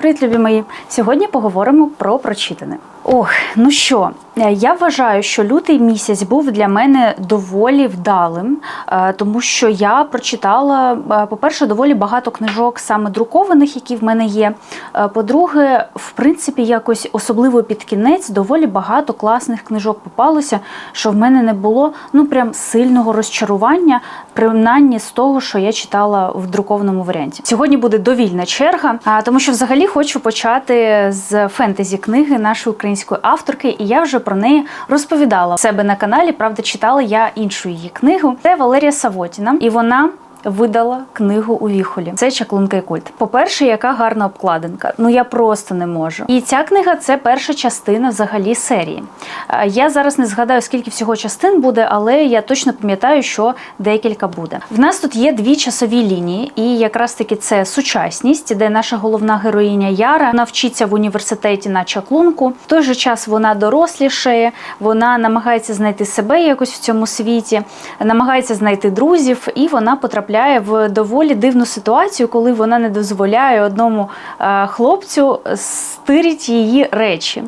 Привіт, любі мої! Сьогодні поговоримо про прочитане. Ох, ну що, е, я вважаю, що лютий місяць був для мене доволі вдалим, е, тому що я прочитала, е, по-перше, доволі багато книжок саме друкованих, які в мене є. По-друге, в принципі, якось особливо під кінець доволі багато класних книжок попалося, що в мене не було ну прям сильного розчарування, принаймні з того, що я читала в друкованому варіанті. Сьогодні буде довільна черга, тому що взагалі хочу почати з фентезі книги нашої української авторки, і я вже про неї розповідала в себе на каналі. Правда, читала я іншу її книгу. Це Валерія Савотіна, і вона. Видала книгу у віхолі. Це чаклунка і культ. По-перше, яка гарна обкладинка. Ну я просто не можу. І ця книга це перша частина взагалі серії. Е, Я зараз не згадаю, скільки всього частин буде, але я точно пам'ятаю, що декілька буде. В нас тут є дві часові лінії, і якраз таки це сучасність, де наша головна героїня Яра вона вчиться в університеті на чаклунку. В той же час вона дорослішає, вона намагається знайти себе якось в цьому світі, намагається знайти друзів, і вона потрапляє в доволі дивну ситуацію, коли вона не дозволяє одному е, хлопцю стирить її речі.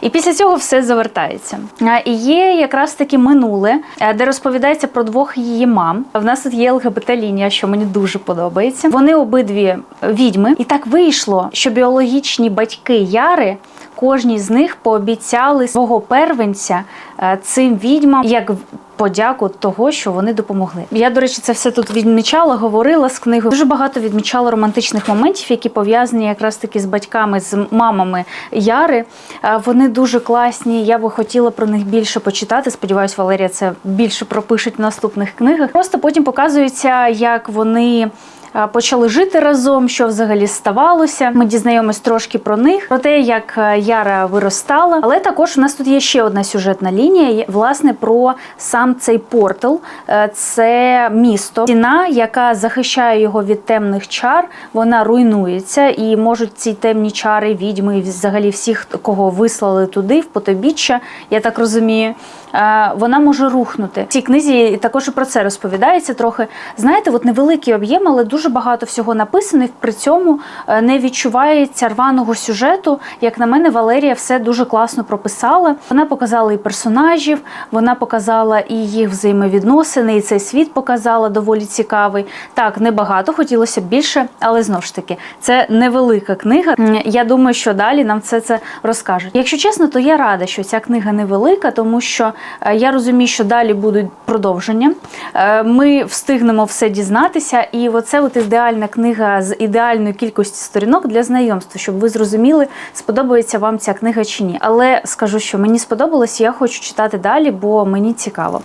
І після цього все завертається. І є якраз таки минуле, е, де розповідається про двох її мам. В нас тут є ЛГБТ-лінія, що мені дуже подобається. Вони обидві відьми, і так вийшло, що біологічні батьки Яри. Кожній з них пообіцяли свого первенця е, цим відьмам як подяку того, що вони допомогли. Я, до речі, це все тут відмічала, говорила з книгою. Дуже багато відмічала романтичних моментів, які пов'язані якраз таки з батьками, з мамами Яри. Е, Вони дуже класні. Я би хотіла про них більше почитати. Сподіваюсь, Валерія це більше пропишуть в наступних книгах. Просто потім показується, як вони. Е, Почали жити разом, що взагалі ставалося. Ми дізнаємось трошки про них, про те, як е, Яра виростала. Але також у нас тут є ще одна сюжетна лінія, власне, про сам цей портал. Е, Це місто, стіна, яка захищає його від темних чар. Вона руйнується, і можуть ці темні чари, відьми, взагалі всіх, кого вислали туди, в потобіччя, я так розумію. Вона може рухнути. В цій книзі також і про це розповідається трохи. Знаєте, от невеликий об'єм, але дуже багато всього написано. і При цьому е, не відчувається рваного сюжету. Як на мене, Валерія все дуже класно прописала. Вона показала і персонажів, вона показала і їх взаємовідносини, і цей світ показала доволі цікавий. Так, небагато, хотілося б більше, але знову ж таки, це невелика книга. Я думаю, що далі нам все це розкажуть. Якщо чесно, то я рада, що ця книга невелика, тому що е, я розумію, що далі будуть продовження. Е, Ми встигнемо все дізнатися, і оце от ідеальна книга з ідеальною кількістю сторінок для знайомства, щоб ви зрозуміли, сподобається вам ця книга чи ні. Але скажу, що мені сподобалось, я хочу читати далі, бо мені цікаво.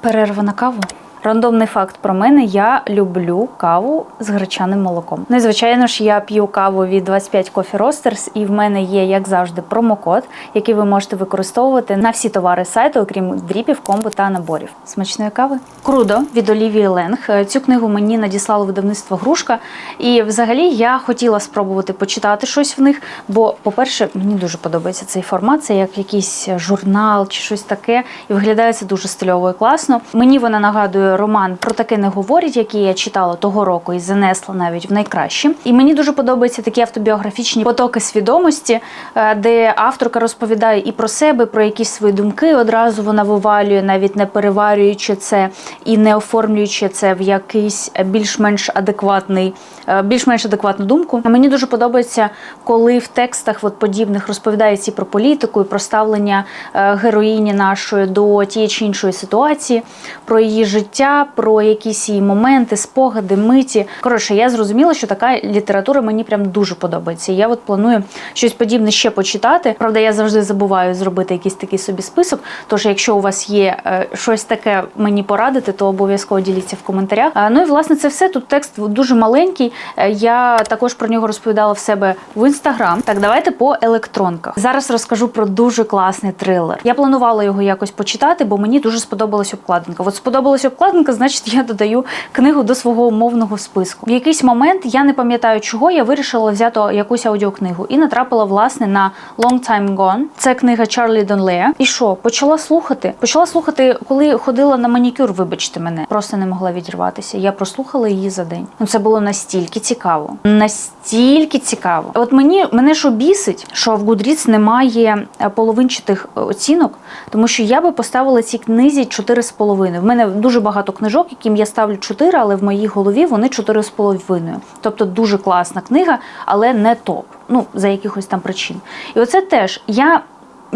Перерва на каву. Рандомний факт про мене: я люблю каву з гречаним молоком. Ну і звичайно ж, я п'ю каву від 25 Coffee Roasters, і в мене є, як завжди, промокод, який ви можете використовувати на всі товари сайту, окрім дріпів, комбо та наборів. Смачної кави. Крудо від Олівії Ленг. Цю книгу мені надіслало видавництво Грушка. І взагалі я хотіла спробувати почитати щось в них. Бо, по-перше, мені дуже подобається цей формат. Це як якийсь журнал чи щось таке. І виглядає це дуже стильово і класно. Мені вона нагадує роман про таке не говорять, який я читала того року і занесла навіть в найкращі. І мені дуже подобаються такі автобіографічні потоки свідомості, е, де авторка розповідає і про себе, про якісь свої думки. Одразу вона вивалює, навіть не переварюючи це і не оформлюючи це в якийсь більш-менш адекватний, е, більш-менш адекватну думку. Мені дуже подобається, коли в текстах от подібних розповідається і про політику, і про ставлення е, героїні нашої до тієї чи іншої ситуації, про її життя, про якісь її моменти, спогади, миті. Коротше, я зрозуміла, що така література мені прям дуже подобається. Я от планую щось подібне ще почитати. Правда, я завжди забуваю зробити якийсь такий собі список. Тож, якщо у вас є е, щось таке мені порадити, то обов'язково діліться в коментарях. Ну і власне це все. Тут текст дуже маленький. Е, Я також про нього розповідала в себе в інстаграм. Так, давайте по електронках. Зараз розкажу про дуже класний трилер. Я планувала його якось почитати, бо мені дуже сподобалась обкладинка. От сподобалась обкладинка. Обкладинка, значить я додаю книгу до свого умовного списку. В якийсь момент я не пам'ятаю, чого я вирішила взяти якусь аудіокнигу і натрапила власне на Long Time Gone. Це книга Чарлі Донлея. І що, почала слухати? Почала слухати, коли ходила на манікюр. Вибачте мене, просто не могла відірватися. Я прослухала її за день. Ну це було настільки цікаво. Настільки цікаво. От мені мене що бісить, що в Goodreads немає е, половинчатих е, оцінок, тому що я би поставила цій книзі 4,5. В мене дуже багато книжок, яким я ставлю 4, але в моїй голові вони 4,5. Тобто дуже класна книга, але не топ. Ну, за якихось там причин. І оце теж я.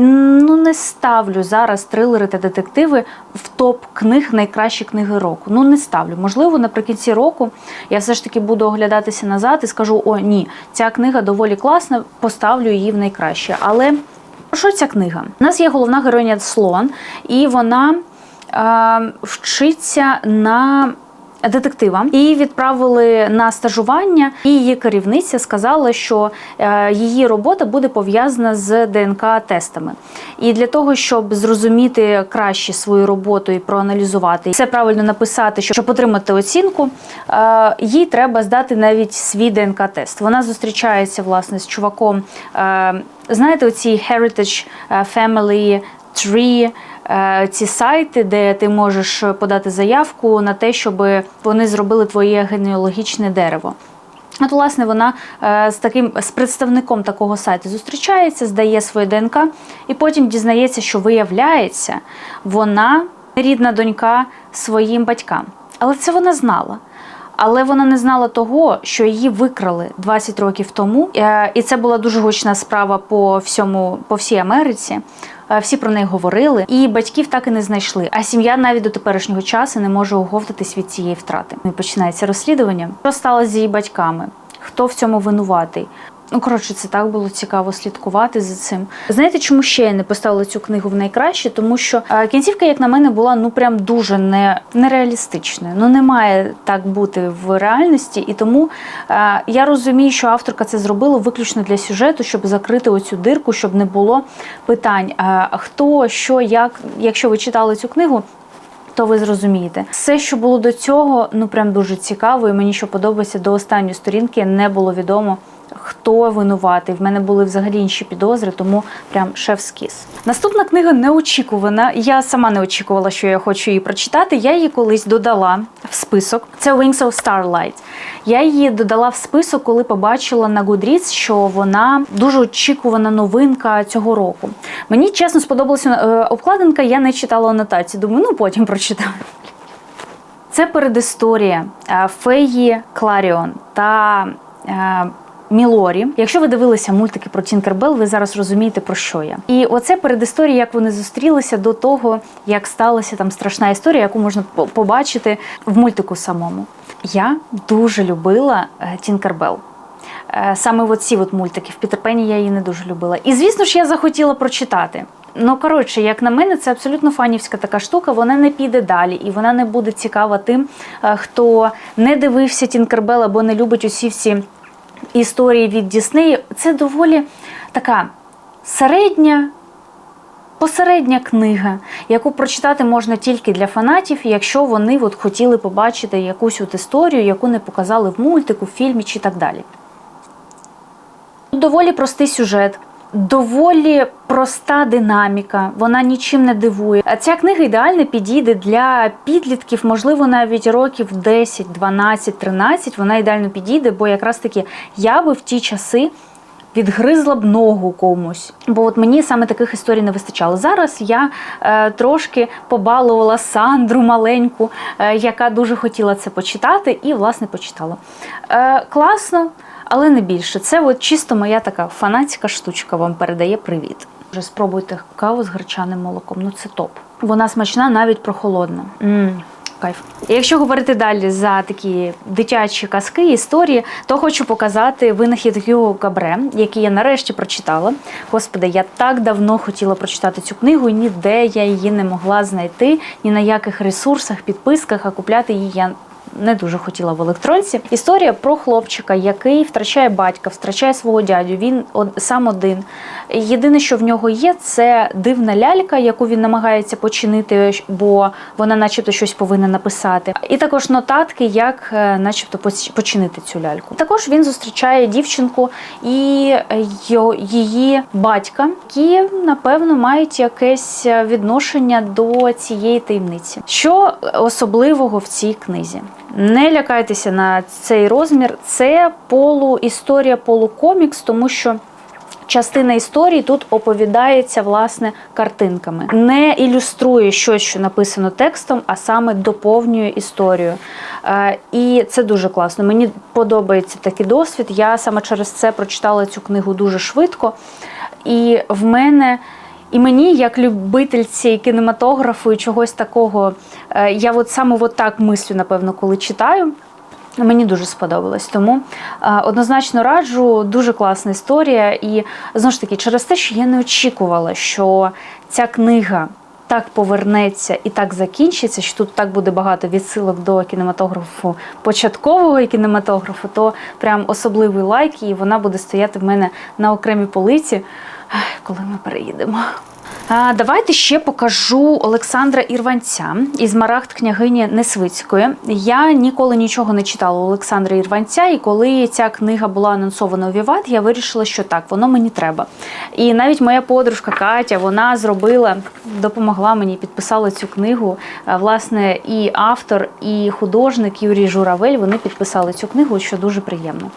Ну, не ставлю зараз трилери та детективи в топ книг найкращі книги року. Ну не ставлю. Можливо, наприкінці року я все ж таки буду оглядатися назад і скажу: о, ні, ця книга доволі класна, поставлю її в найкраще. Але про що ця книга? У нас є головна героїня Слон, і вона вчиться на детектива. Її відправили на стажування, і її керівниця сказала, що е, її робота буде пов'язана з ДНК-тестами. І для того, щоб зрозуміти краще свою роботу і проаналізувати все правильно написати, щоб отримати оцінку, е, їй треба здати навіть свій ДНК-тест. Вона зустрічається власне з чуваком. е, Знаєте, оці Heritage е, Family Tree, е, ці сайти, де ти можеш подати заявку на те, щоб вони зробили твоє генеалогічне дерево. От, власне, вона е, з таким з представником такого сайту зустрічається, здає своє ДНК, і потім дізнається, що виявляється, вона рідна донька своїм батькам. Але це вона знала. Але вона не знала того, що її викрали 20 років тому, Е, і це була дуже гучна справа по всьому, по всій Америці. Е, Всі про неї говорили, і батьків так і не знайшли. А сім'я навіть до теперішнього часу не може оговтатись від цієї втрати. І починається розслідування. Що сталося з її батьками? Хто в цьому винуватий? Ну, коротше, це так було цікаво слідкувати за цим. Знаєте, чому ще я не поставила цю книгу в найкраще? Тому що е, кінцівка, як на мене, була ну прям дуже не, нереалістичною. Ну не має так бути в реальності, і тому е, я розумію, що авторка це зробила виключно для сюжету, щоб закрити оцю дирку, щоб не було питань. е, хто, що, як, якщо ви читали цю книгу. То ви зрозумієте, все, що було до цього, ну прям дуже цікаво, і мені що подобається до останньої сторінки, не було відомо, хто винуватий. В мене були взагалі інші підозри, тому прям шеф-скіс. Наступна книга неочікувана. Я сама не очікувала, що я хочу її прочитати. Я її колись додала в список. Це Wings of Starlight. Я її додала в список, коли побачила на Goodreads, що вона дуже очікувана новинка цього року. Мені чесно сподобалася е, обкладинка, я не читала анотації. Думаю, ну потім прочитаю. Це передісторія е, Феї Кларіон та е, Мілорі. Якщо ви дивилися мультики про Тінкербел, ви зараз розумієте про що я. І оце передісторія, як вони зустрілися до того, як сталася там страшна історія, яку можна побачити в мультику самому. Я дуже любила Тінкербел. Саме оці от мультики в Пітерпені я її не дуже любила. І звісно ж, я захотіла прочитати. Ну, коротше, як на мене, це абсолютно фанівська така штука. Вона не піде далі, і вона не буде цікава тим, е, хто не дивився Тінкербел або не любить усі всі історії від Діснеї, Це доволі така середня. Посередня книга, яку прочитати можна тільки для фанатів, якщо вони от хотіли побачити якусь от історію, яку не показали в мультику, в фільмі чи так далі. Доволі простий сюжет, доволі проста динаміка, вона нічим не дивує. Ця книга ідеально підійде для підлітків, можливо, навіть років 10, 12, 13. Вона ідеально підійде, бо якраз таки я би в ті часи. Відгризла б ногу комусь, бо от мені саме таких історій не вистачало. Зараз я е, трошки побалувала Сандру маленьку, е, яка дуже хотіла це почитати, і власне почитала. Е, класно, але не більше. Це от чисто моя така фанатська штучка вам передає привіт. Вже спробуйте каву з гречаним молоком. Ну це топ. Вона смачна, навіть прохолодна. М, Кайф. І Якщо говорити далі за такі дитячі казки, історії, то хочу показати винахід Гюго Габре, який я нарешті прочитала. Господи, я так давно хотіла прочитати цю книгу, і ніде я її не могла знайти, ні на яких ресурсах, підписках, а купляти її я не дуже хотіла в електронці. Історія про хлопчика, який втрачає батька, втрачає свого дядю. Він сам один. Єдине, що в нього є, це дивна лялька, яку він намагається починити, бо вона, начебто, щось повинна написати. І також нотатки, як, е, начебто, починити цю ляльку. Також він зустрічає дівчинку і е, її батька, які, напевно, мають якесь е, відношення до цієї таємниці. Що особливого в цій книзі? Не лякайтеся на цей розмір. Це полуісторія, полукомікс, тому що. Частина історії тут оповідається власне картинками, не ілюструє щось, що написано текстом, а саме доповнює історію. Е, І це дуже класно. Мені подобається такий досвід. Я саме через це прочитала цю книгу дуже швидко. І в мене. І мені, як любительці кінематографу і чогось такого, я от саме от так мислю, напевно, коли читаю. Мені дуже сподобалось, тому е, однозначно раджу. Дуже класна історія. І знову ж таки, через те, що я не очікувала, що ця книга так повернеться і так закінчиться, що тут так буде багато відсилок до кінематографу початкового кінематографу, то прям особливий лайк, і вона буде стояти в мене на окремій полиці, коли ми переїдемо. Давайте ще покажу Олександра Ірванця із Марагд княгині Несвицької. Я ніколи нічого не читала Олександра Ірванця, і коли ця книга була анонсована у Віват, я вирішила, що так, воно мені треба. І навіть моя подружка Катя вона зробила, допомогла мені, підписала цю книгу. Власне, і автор, і художник Юрій Журавель вони підписали цю книгу, що дуже приємно.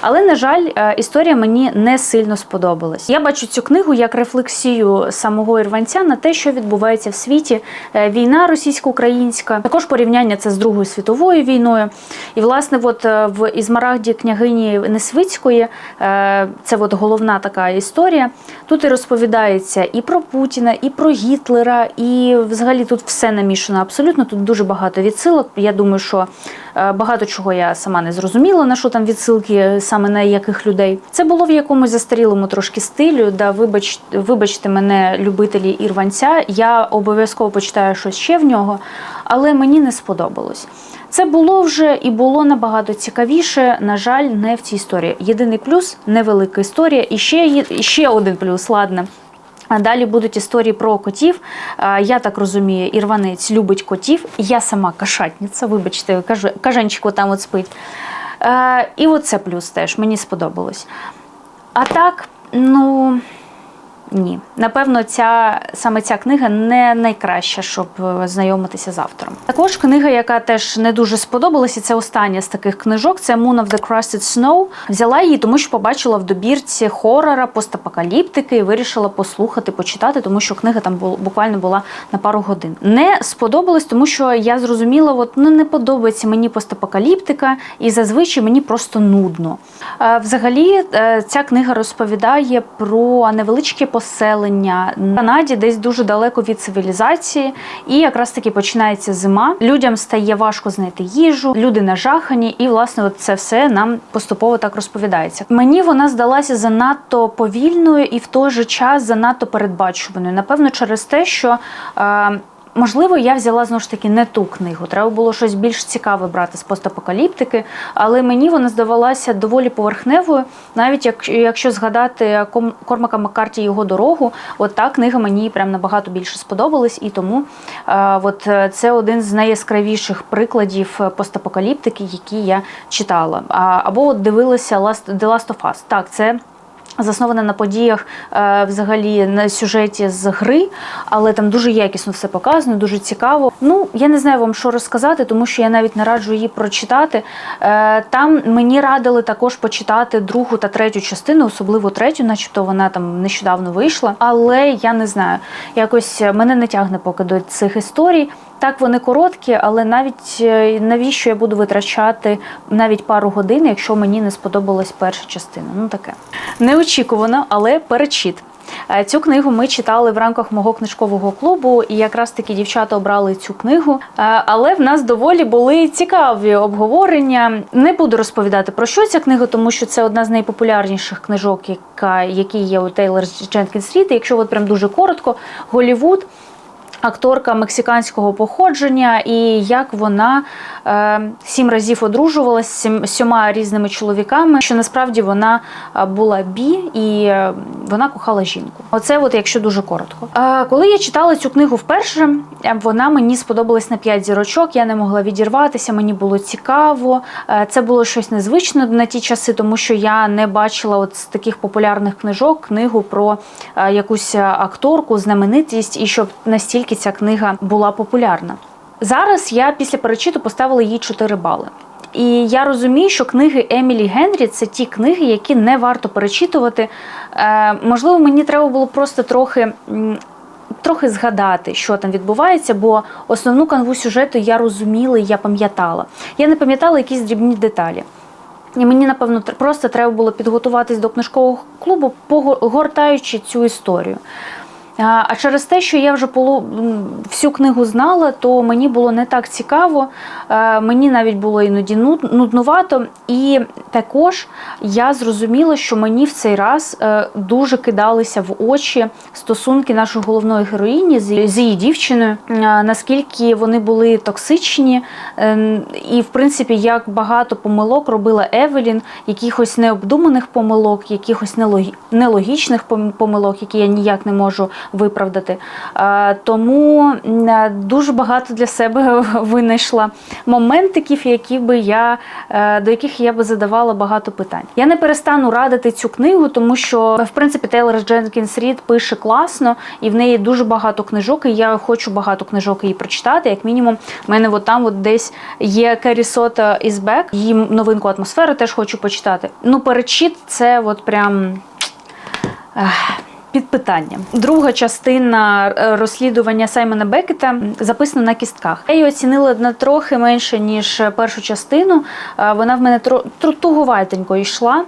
Але, на жаль, е, історія мені не сильно сподобалась. Я бачу цю книгу як рефлексію самого Ірванця на те, що відбувається в світі. Е, Війна російсько-українська, також порівняння це з Другою світовою війною. І, власне, от е, в Ізмарагді княгині Несвицької е, це от головна така історія. Тут і розповідається і про Путіна, і про Гітлера, і взагалі тут все намішано абсолютно. Тут дуже багато відсилок. Я думаю, що багато чого я сама не зрозуміла, на що там відсилки, саме на яких людей. Це було в якомусь застарілому трошки стилю. Да, вибач, вибачте мене, любителі ірванця. Я обов'язково почитаю щось ще в нього, але мені не сподобалось. Це було вже і було набагато цікавіше. На жаль, не в цій історії. Єдиний плюс невелика історія. І ще, ще один плюс, ладно. А далі будуть історії про котів. Я так розумію, ірванець любить котів. Я сама кошатниця, вибачте, кажанчику там от спить. Е, І оце плюс теж мені сподобалось. А так, ну. Ні, напевно, ця саме ця книга не найкраща, щоб е, знайомитися з автором. Також книга, яка теж не дуже сподобалася, це остання з таких книжок. Це Moon of the Crusted Snow. Взяла її, тому що побачила в добірці хорора, постапокаліптики і вирішила послухати, почитати, тому що книга там бу- буквально була на пару годин. Не сподобалось, тому що я зрозуміла, от ну не подобається мені постапокаліптика, і зазвичай мені просто нудно. Е, Взагалі, е, ця книга розповідає про невеличке поселення в Канаді, десь дуже далеко від цивілізації, і якраз таки починається зима. Людям стає важко знайти їжу, люди нажахані, і власне от це все нам поступово так розповідається. Мені вона здалася занадто повільною і в той же час занадто передбачуваною. Напевно, через те, що. Е, Можливо, я взяла знову ж таки не ту книгу. Треба було щось більш цікаве брати з постапокаліптики, але мені вона здавалася доволі поверхневою. Навіть як, якщо згадати Кормака Маккарті його дорогу, от та книга мені прям набагато більше сподобалась, і тому от е, це один з найяскравіших прикладів постапокаліптики, які я читала. А, або от дивилася Last, The Last of Us. Так, це. Заснована на подіях е, взагалі на сюжеті з гри, але там дуже якісно все показано, дуже цікаво. Ну я не знаю вам, що розказати, тому що я навіть не раджу її прочитати. Е, там мені радили також почитати другу та третю частину, особливо третю, начебто вона там нещодавно вийшла. Але я не знаю, якось мене не тягне поки до цих історій. Так, вони короткі, але навіть е, навіщо я буду витрачати навіть пару годин, якщо мені не сподобалась перша частина. Ну таке неочікувано, але перечіт. Е, Цю книгу ми читали в рамках мого книжкового клубу, і якраз таки дівчата обрали цю книгу. Е, Але в нас доволі були цікаві обговорення. Не буду розповідати про що ця книга, тому що це одна з найпопулярніших книжок, яка які є у Тейлор Дженкінс Рід. Якщо от прям дуже коротко, Голівуд. Акторка мексиканського походження, і як вона е, сім разів одружувалася з сім- сьома різними чоловіками, що насправді вона е, була бі і е, вона кохала жінку. Оце, от якщо дуже коротко. Е, коли я читала цю книгу вперше, е, вона мені сподобалась на п'ять зірочок. Я не могла відірватися, мені було цікаво. Е, Це було щось незвичне на ті часи, тому що я не бачила от з таких популярних книжок книгу про е, якусь акторку, знаменитість, і щоб настільки ця книга була популярна. Зараз я після перечиту поставила їй 4 бали. І я розумію, що книги Емілі Генрі це ті книги, які не варто перечитувати. Е, можливо, мені треба було просто трохи. Трохи згадати, що там відбувається, бо основну канву сюжету я розуміла і я пам'ятала. Я не пам'ятала якісь дрібні деталі. І мені, напевно, просто треба було підготуватись до книжкового клубу, погортаючи цю історію. А через те, що я вже полу... всю книгу знала, то мені було не так цікаво, е, мені навіть було іноді нуднувато. І також я зрозуміла, що мені в цей раз е, дуже кидалися в очі стосунки нашої головної героїні з її дівчиною, е, наскільки вони були токсичні, і в принципі як багато помилок робила Евелін, якихось необдуманих помилок, якихось нелогі- нелогічних помилок, які я ніяк не можу виправдати. Е, Тому е, дуже багато для себе винайшла моментиків, які би я е, до яких я би задавала багато питань. Я не перестану радити цю книгу, тому що в принципі Тейлор Дженкінс Рід пише класно, і в неї дуже багато книжок. І я хочу багато книжок її прочитати. Як мінімум, в мене от там от десь є Керрі Сота із Бек. Її новинку атмосфери теж хочу почитати. Ну, перечіт це от прям. ех, Під питанням. Друга частина е, розслідування Саймона Бекета записана на кістках. Я її оцінила на трохи менше, ніж першу частину. Е, Вона в мене туговатенько йшла. Е,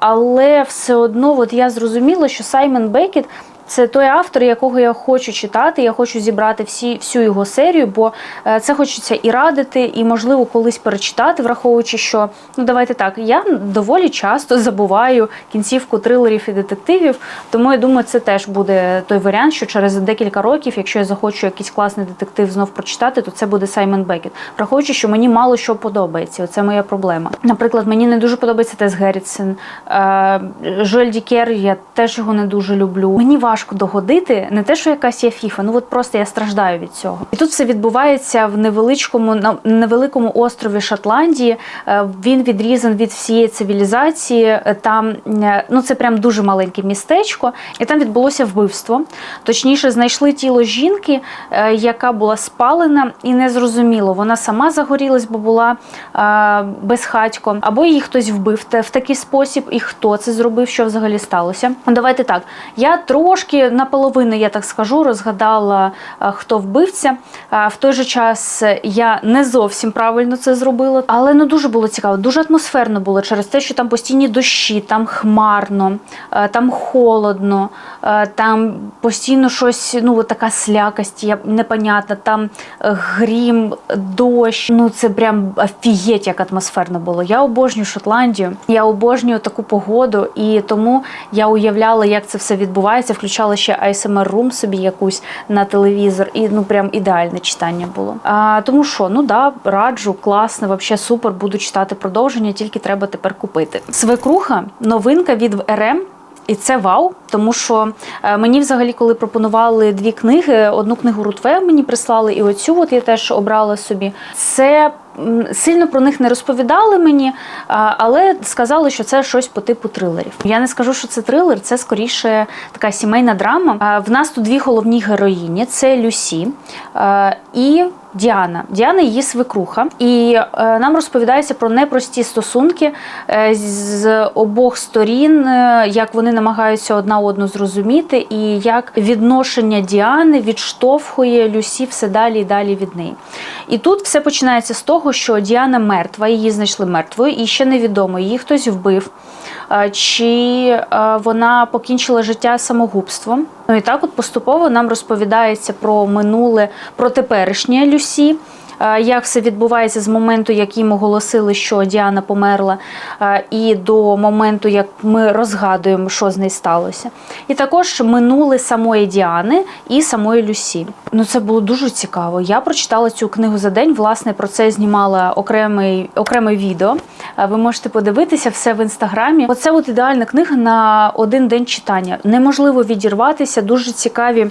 Але все одно от я зрозуміла, що Саймон Бекет це той автор, якого я хочу читати. Я хочу зібрати всі, всю його серію, бо е, це хочеться і радити, і можливо колись перечитати, враховуючи, що ну давайте так, я доволі часто забуваю кінцівку трилерів і детективів. Тому я думаю, це теж буде той варіант, що через декілька років, якщо я захочу якийсь класний детектив знов прочитати, то це буде Саймон Бекет. Враховуючи, що мені мало що подобається. Оце моя проблема. Наприклад, мені не дуже подобається Тес Геррітсен. Е, Жоль Дікер, я теж його не дуже люблю. Мені важко догодити, не те, що якась я фіфа, ну от просто я страждаю від цього. І тут все відбувається в невеличкому на невеликому острові Шотландії. Е, Він відрізан від всієї цивілізації. Е, Там е, ну це прям дуже маленьке містечко, і там відбулося вбивство. Точніше, знайшли тіло жінки, яка була спалена, і не зрозуміло, вона сама загорілась, бо була безхатьком, або її хтось вбив в такий спосіб, і хто це зробив, що взагалі сталося. Давайте так. Я трошки наполовину, я так скажу, розгадала, е, хто вбивця. Е, В той же час я не зовсім правильно це зробила, але ну дуже було цікаво, дуже атмосферно було через те, що там постійні дощі, там хмарно, е, там холодно, там постійно щось, ну така слякость, я непонятна, там е, грім, дощ. Ну це прям офігеть, як атмосферно було. Я обожнюю Шотландію, я обожнюю таку погоду, і тому я уявляла, як це все відбувається. Включала ще ASMR Room собі якусь на телевізор, і ну прям ідеальне читання було. А, тому що, ну да, раджу, класно, вообще супер. Буду читати продовження, тільки треба тепер купити. Свекруха, новинка від РМ. І це вау, тому що е, мені взагалі, коли пропонували дві книги, одну книгу Рутве мені прислали, і оцю от я теж обрала собі. Це сильно про них не розповідали мені, але сказали, що це щось по типу трилерів. Я не скажу, що це трилер, це скоріше така сімейна драма. В нас тут дві головні героїні: це Люсі е, і. Діана. Діана її свекруха, і е, нам розповідається про непрості стосунки е, з обох сторін, е, як вони намагаються одна одну зрозуміти, і як відношення Діани відштовхує Люсі все далі і далі від неї. І тут все починається з того, що Діана мертва, її знайшли мертвою, і ще невідомо, її хтось вбив, чи вона покінчила життя самогубством. Ну і так, от поступово нам розповідається про минуле, про теперішнє Люсі. Е, як все відбувається з моменту, як їм оголосили, що Діана померла, е, і до моменту, як ми розгадуємо, що з нею сталося. І також минуле самої Діани і самої Люсі. Ну це було дуже цікаво. Я прочитала цю книгу за день. Власне, про це знімала окремий, окреме відео. Е, Ви можете подивитися все в інстаграмі. Оце от ідеальна книга на один день читання. Неможливо відірватися. Дуже цікаві.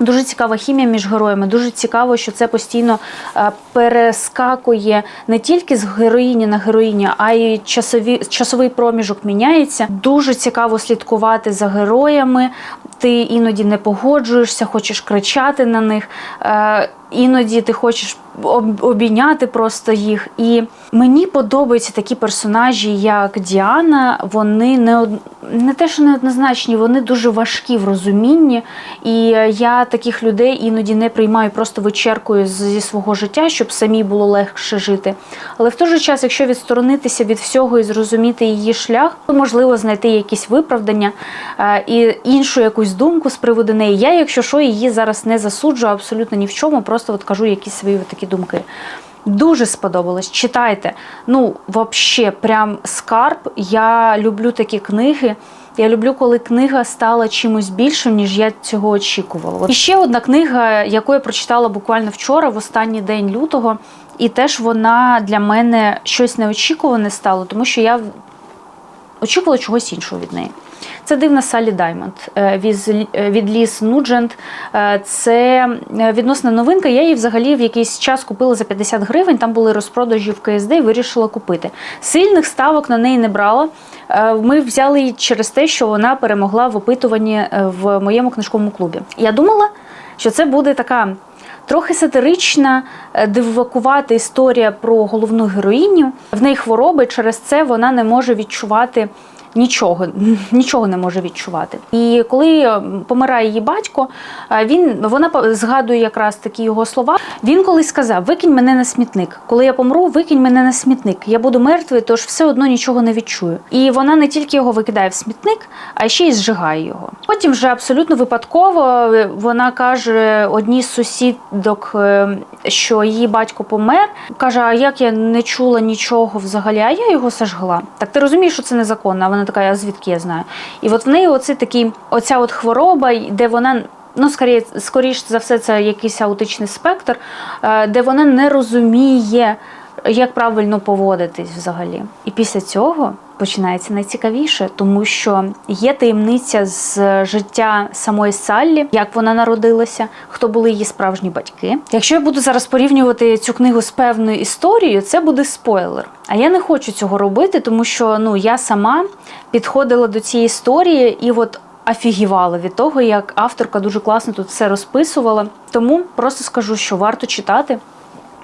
Дуже цікава хімія між героями. Дуже цікаво, що це постійно е, перескакує не тільки з героїні на героїню, а й часові, часовий проміжок міняється. Дуже цікаво слідкувати за героями. Ти іноді не погоджуєшся, хочеш кричати на них. Е, Іноді ти хочеш об- обійняти просто їх. І мені подобаються такі персонажі, як Діана. Вони не, од- не те, що неоднозначні, вони дуже важкі в розумінні. І я таких людей іноді не приймаю, просто вичеркую зі свого життя, щоб самій було легше жити. Але в той же час, якщо відсторонитися від всього і зрозуміти її шлях, то можливо знайти якісь виправдання е, і іншу якусь думку з приводу неї. Я, якщо що, її зараз не засуджую абсолютно ні в чому, просто от кажу якісь свої такі думки. Дуже сподобалось. Читайте. Ну, взагалі, прям скарб. Я люблю такі книги. Я люблю, коли книга стала чимось більшим, ніж я цього очікувала. І ще одна книга, яку я прочитала буквально вчора, в останній день лютого, і теж вона для мене щось неочікуване стало, тому що я очікувала чогось іншого від неї. Це дивна Салі Даймонд е, від, від Ліс Нуджент. Е, Це е, відносна новинка. Я її взагалі в якийсь час купила за 50 гривень. Там були розпродажі в КСД і вирішила купити. Сильних ставок на неї не брала. Е, Ми взяли її через те, що вона перемогла в опитуванні е, в моєму книжковому клубі. Я думала, що це буде така. Трохи сатирична, е, дивакувата історія про головну героїню. В неї хвороби, через це вона не може відчувати нічого, нічого не може відчувати. І коли е, помирає її батько, е, він вона згадує якраз такі його слова. Він колись сказав: Викинь мене на смітник. Коли я помру, викинь мене на смітник. Я буду мертвий, тож все одно нічого не відчую. І вона не тільки його викидає в смітник, а ще й зжигає його. Потім вже абсолютно випадково е, вона каже одній з сусідок, що її батько помер. Каже: А як я не чула нічого взагалі, а я його сожгла. Так ти розумієш, що це незаконно? А вона така, а звідки я знаю? І от в неї оце такий, оця от хвороба, де вона. Ну, скоріше, скоріш за все, це якийсь аутичний спектр, е, де вона не розуміє, як правильно поводитись взагалі. І після цього починається найцікавіше, тому що є таємниця з життя самої Саллі, як вона народилася, хто були її справжні батьки. Якщо я буду зараз порівнювати цю книгу з певною історією, це буде спойлер. А я не хочу цього робити, тому що ну я сама підходила до цієї історії і от. Афігівала від того, як авторка дуже класно тут все розписувала. Тому просто скажу, що варто читати.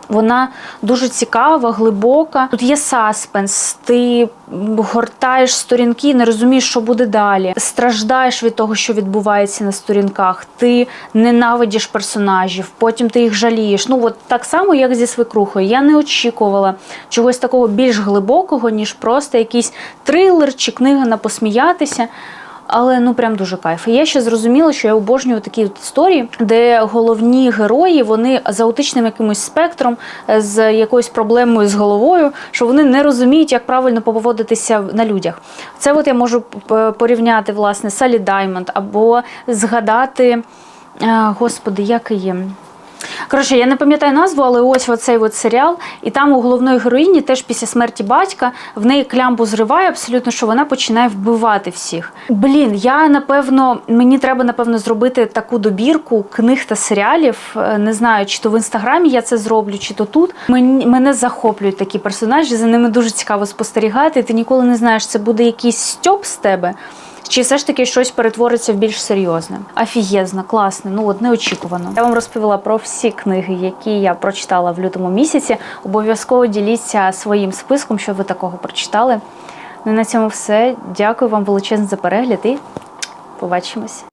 Вона дуже цікава, глибока. Тут є саспенс. Ти гортаєш сторінки, не розумієш, що буде далі. Страждаєш від того, що відбувається на сторінках. Ти ненавидиш персонажів, потім ти їх жалієш. Ну от так само, як зі свекрухою. Я не очікувала чогось такого більш глибокого, ніж просто якийсь трилер чи книга на посміятися. Але ну прям дуже кайф. І я ще зрозуміла, що я обожнюю такі от історії, де головні герої вони з аутичним якимось спектром, е, з якоюсь проблемою з головою, що вони не розуміють, як правильно поводитися на людях. Це от я можу порівняти власне Салі Даймонд або згадати. е, Господи, як її. Коротше, я не пам'ятаю назву, але ось оцей от серіал. І там у головної героїні теж після смерті батька в неї клямбу зриває абсолютно, що вона починає вбивати всіх. Блін, я напевно, мені треба напевно зробити таку добірку книг та серіалів. Е, Не знаю, чи то в інстаграмі я це зроблю, чи то тут. Мені мене захоплюють такі персонажі. За ними дуже цікаво спостерігати. Ти ніколи не знаєш, це буде якийсь стьоп з тебе. Чи все ж таки щось перетвориться в більш серйозне? Афієзно, класно, ну от неочікувано. Я вам розповіла про всі книги, які я прочитала в лютому місяці. Обов'язково діліться своїм списком, що ви такого прочитали. Ну і на цьому все. Дякую вам величезно за перегляд і побачимось.